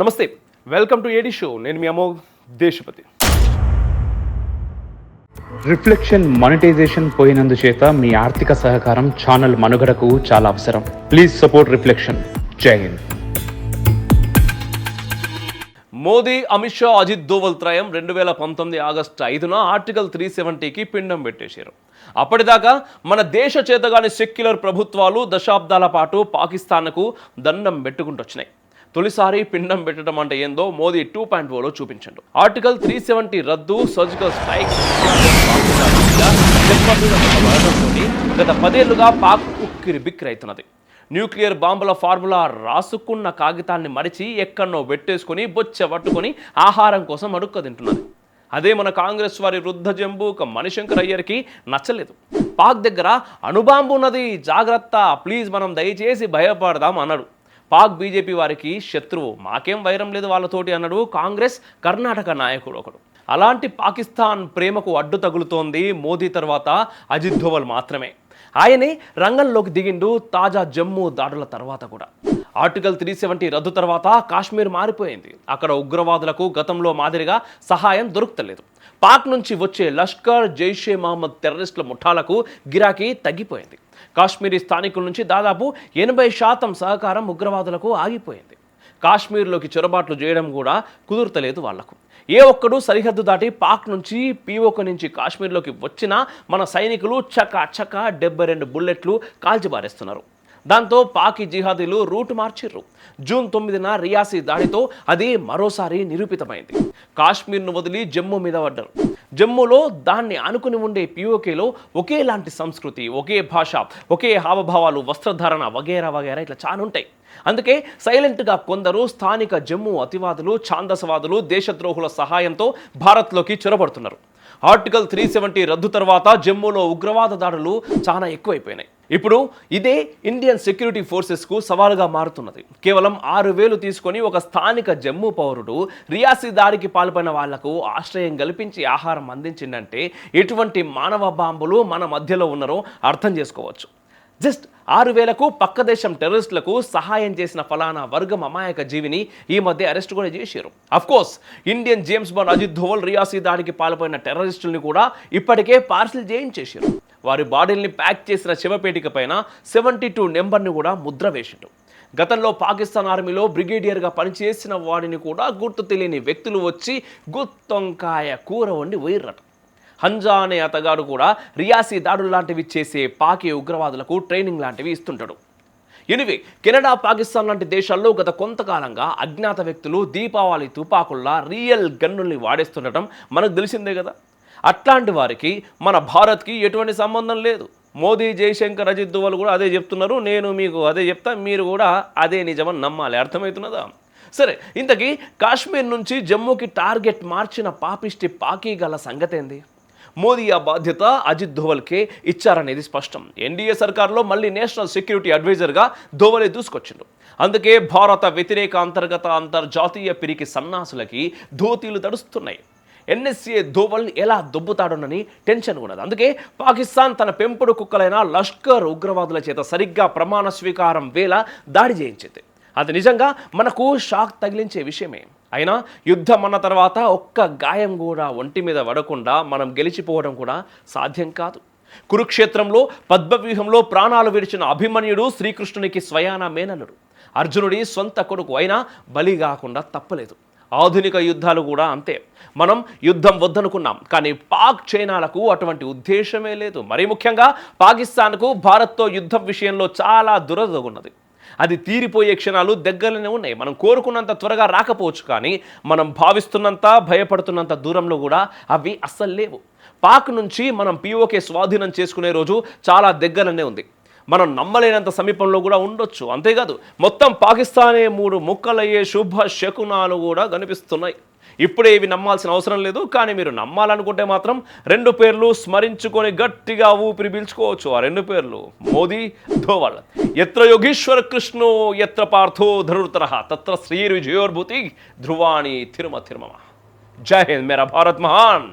నమస్తే welcome to ఏడి show నేను మీ అమోఘ్ దేశపతి. రిఫ్లెక్షన్ మానిటైజేషన్ పోయినందుచేత మీ ఆర్థిక సహకారం ఛానల్ మనుగడకు చాలా అవసరం. ప్లీజ్ సపోర్ట్ రిఫ్లెక్షన్ జై హింద్ మోదీ అమిత్ షా అజిత్ దోవల్ త్రయం రెండు వేల పంతొమ్మిది ఆగస్టు ఐదున ఆర్టికల్ త్రీ సెవెంటీకి పిండం పెట్టేశారు. అప్పటిదాకా మన దేశ చేతగాని సెక్యులర్ ప్రభుత్వాలు దశాబ్దాల పాటు పాకిస్తాన్కు దండం పెట్టుకుంటూ వచ్చినాయి తొలిసారి పిండం పెట్టడం అంటే ఏందో మోదీ టూ పాయింట్ ఓలో చూపించండు. ఆర్టికల్ త్రీ సెవెంటీ రద్దు సర్జికల్ స్ట్రైక్ గత పదేళ్ళుగా పాక్ ఉక్కిరి బిక్కిరి అవుతున్నది న్యూక్లియర్ బాంబుల ఫార్ములా రాసుకున్న కాగితాన్ని మరిచి ఎక్కడనో పెట్టేసుకొని బొచ్చ పట్టుకొని ఆహారం కోసం అడుక్క తింటున్నది. అదే మన కాంగ్రెస్ వారి వృద్ధ జంబు ఒక మణిశంకర్ అయ్యర్కి నచ్చలేదు. పాక్ దగ్గర అణుబాంబు ఉన్నది జాగ్రత్త ప్లీజ్ మనం దయచేసి భయపడదాం అన్నాడు. పాక్ బీజేపీ వారికి శత్రువు. మాకేం వైరం లేదు వాళ్ళతోటి అన్నాడు కాంగ్రెస్ కర్ణాటక నాయకుడు ఒకడు. అలాంటి పాకిస్తాన్ ప్రేమకు అడ్డు తగులుతోంది మోదీ తర్వాత అజిత్ ధోవల్ మాత్రమే. ఆయనే రంగంలోకి దిగిండు తాజా జమ్మూ దాడుల తర్వాత కూడా. ఆర్టికల్ త్రీ సెవెంటీ రద్దు తర్వాత కాశ్మీర్ మారిపోయింది. అక్కడ ఉగ్రవాదులకు గతంలో మాదిరిగా సహాయం దొరుకుతలేదు. పాక్ నుంచి వచ్చే లష్కర్ జైషే మహమ్మద్ టెర్రరిస్టుల ముఠాలకు గిరాకీ తగ్గిపోయింది. కాశ్మీరీ స్థానికుల నుంచి దాదాపు ఎనభై శాతం సహకారం ఉగ్రవాదులకు ఆగిపోయింది. కాశ్మీర్లోకి చొరబాట్లు చేయడం కూడా కుదురతలేదు వాళ్ళకు. ఏ ఒక్కడు సరిహద్దు దాటి పాక్ నుంచి పీఓక నుంచి కాశ్మీర్లోకి వచ్చినా మన సైనికులు చక చక డెబ్బై రెండు బుల్లెట్లు కాల్చిబారేస్తున్నారు దాంతో పాకి జిహాదీలు రూట్ మార్చిర్రు. జూన్ తొమ్మిదిన రియాసీ దాడితో అది మరోసారి నిరూపితమైంది. కాశ్మీర్ను వదిలి జమ్మూ మీద పడ్డారు. జమ్మూలో దాన్ని ఆనుకుని ఉండే పిఓకేలో ఒకేలాంటి సంస్కృతి ఒకే భాష ఒకే హావభావాలు వస్త్రధారణ వగేరా వగేరా ఇట్లా చాలా ఉంటాయి. అందుకే సైలెంట్గా కొందరు స్థానిక జమ్మూ అతివాదులు ఛాందసవాదులు దేశద్రోహుల సహాయంతో భారత్లోకి చొరబడుతున్నారు. ఆర్టికల్ త్రీ సెవెంటీ రద్దు తర్వాత జమ్మూలో ఉగ్రవాద దాడులు చాలా ఎక్కువైపోయినాయి. ఇప్పుడు ఇదే ఇండియన్ సెక్యూరిటీ ఫోర్సెస్కు సవాలుగా మారుతున్నది. కేవలం ఆరు వేలు తీసుకొని ఒక స్థానిక జమ్మూ పౌరుడు రియాసీ దాడికి పాల్పడిన వాళ్ళకు ఆశ్రయం కల్పించి ఆహారం అందించిందంటే ఎటువంటి మానవ బాంబులు మన మధ్యలో ఉన్నారో అర్థం చేసుకోవచ్చు. జస్ట్ ఆరు వేలకు పక్క దేశం టెర్రరిస్టులకు సహాయం చేసిన ఫలానా వర్గం అమాయక జీవిని ఈ మధ్య అరెస్ట్ కూడా చేశారు. Course Indian James Bond Ajit Doval Reasi దాడికి పాల్పడిన టెర్రరిస్టుల్ని కూడా ఇప్పటికే పార్సిల్ చేయించేశారు వారి బాడీల్ని ప్యాక్ చేసిన శివపేటిక పైన సెవెంటీ టూ నెంబర్ని కూడా ముద్ర వేసిండు. గతంలో పాకిస్తాన్ ఆర్మీలో బ్రిగేడియర్గా పనిచేసిన వాడిని కూడా గుర్తు తెలియని వ్యక్తులు వచ్చి గుత్తొంకాయ కూర వండి వైర్రట హంజా అనే అతగాడు కూడా రియాసీ దాడులు లాంటివి చేసే పాకి ఉగ్రవాదులకు ట్రైనింగ్ లాంటివి ఇస్తుంటాడు. ఎనివే కెనడా పాకిస్తాన్ లాంటి దేశాల్లో గత కొంతకాలంగా అజ్ఞాత వ్యక్తులు దీపావళి తుపాకుల్లా రియల్ గన్నుల్ని వాడేస్తుండటం మనకు తెలిసిందే కదా. అట్లాంటి వారికి మన భారత్కి ఎటువంటి సంబంధం లేదు. మోదీ జయశంకర్ అజిత్ దువల్ కూడా అదే చెప్తున్నారు. నేను మీకు అదే చెప్తా. మీరు కూడా అదే నిజమని నమ్మాలి. అర్థమవుతున్నదా? సరే ఇంతకీ కాశ్మీర్ నుంచి జమ్మూకి టార్గెట్ మార్చిన పాపిష్టి పాకీ గల సంగతి ఏంది మోదీ ఆ బాధ్యత అజిత్ ధోవల్కే ఇచ్చారనేది స్పష్టం. ఎన్డీఏ సర్కార్లో మళ్ళీ నేషనల్ సెక్యూరిటీ అడ్వైజర్గా ధోవలే దూసుకొచ్చిండు అందుకే భారత వ్యతిరేక అంతర్గత అంతర్జాతీయ పిరికి సన్నాసులకి ధోతీలు తడుస్తున్నాయి. ఎన్ఎస్సీఏ ధోవల్ని ఎలా దొబ్బుతాడోనని టెన్షన్ ఉన్నది. అందుకే పాకిస్తాన్ తన పెంపుడు కుక్కలైన లష్కర్ ఉగ్రవాదుల చేత సరిగ్గా ప్రమాణ స్వీకారం వేళ దాడి చేయించింది. అది నిజంగా మనకు షాక్ తగిలించే విషయమే. అయినా యుద్ధం అన్న తర్వాత ఒక్క గాయం కూడా ఒంటి మీద పడకుండా మనం గెలిచిపోవడం కూడా సాధ్యం కాదు. కురుక్షేత్రంలో పద్మవ్యూహంలో ప్రాణాలు విడిచిన అభిమన్యుడు శ్రీకృష్ణునికి స్వయాన మేనలుడు అర్జునుడి సొంత కొడుకు అయినా బలి కాకుండా తప్పలేదు. ఆధునిక యుద్ధాలు కూడా అంతే. మనం యుద్ధం వద్దనుకున్నాం కానీ పాక్ చైనాలకు అటువంటి ఉద్దేశమే లేదు. మరీ ముఖ్యంగా పాకిస్తాన్కు భారత్తో యుద్ధం విషయంలో చాలా దురదగున్నది. అది తీరిపోయే క్షణాలు దగ్గరలోనే ఉన్నాయి. మనం కోరుకున్నంత త్వరగా రాకపోవచ్చు కానీ మనం భావిస్తున్నంత భయపడుతున్నంత దూరంలో కూడా అవి అస్సలు లేవు. పాక్ నుంచి మనం పీఓకే స్వాధీనం చేసుకునే రోజు చాలా దగ్గరనే ఉంది. మనం నమ్మలేనంత సమీపంలో కూడా ఉండొచ్చు. అంతేకాదు మొత్తం పాకిస్తానే మూడు ముక్కలయ్యే శుభ శకునాలు కూడా కనిపిస్తున్నాయి. ఇప్పుడే ఇవి నమ్మాల్సిన అవసరం లేదు కానీ మీరు నమ్మాలనుకుంటే మాత్రం రెండు పేర్లు స్మరించుకొని గట్టిగా ఊపిరి పీల్చుకోవచ్చు. ఆ రెండు పేర్లు మోదీ ధోవల్. ఎత్ర యోగీశ్వర కృష్ణో ఎత్ర పార్థో ధనుర్తర తత్ర శ్రీ విజయోర్భూతి ధ్రువాణి తిరుమ తిరుమ జై హింద్ మేరా భారత్ మహాన్.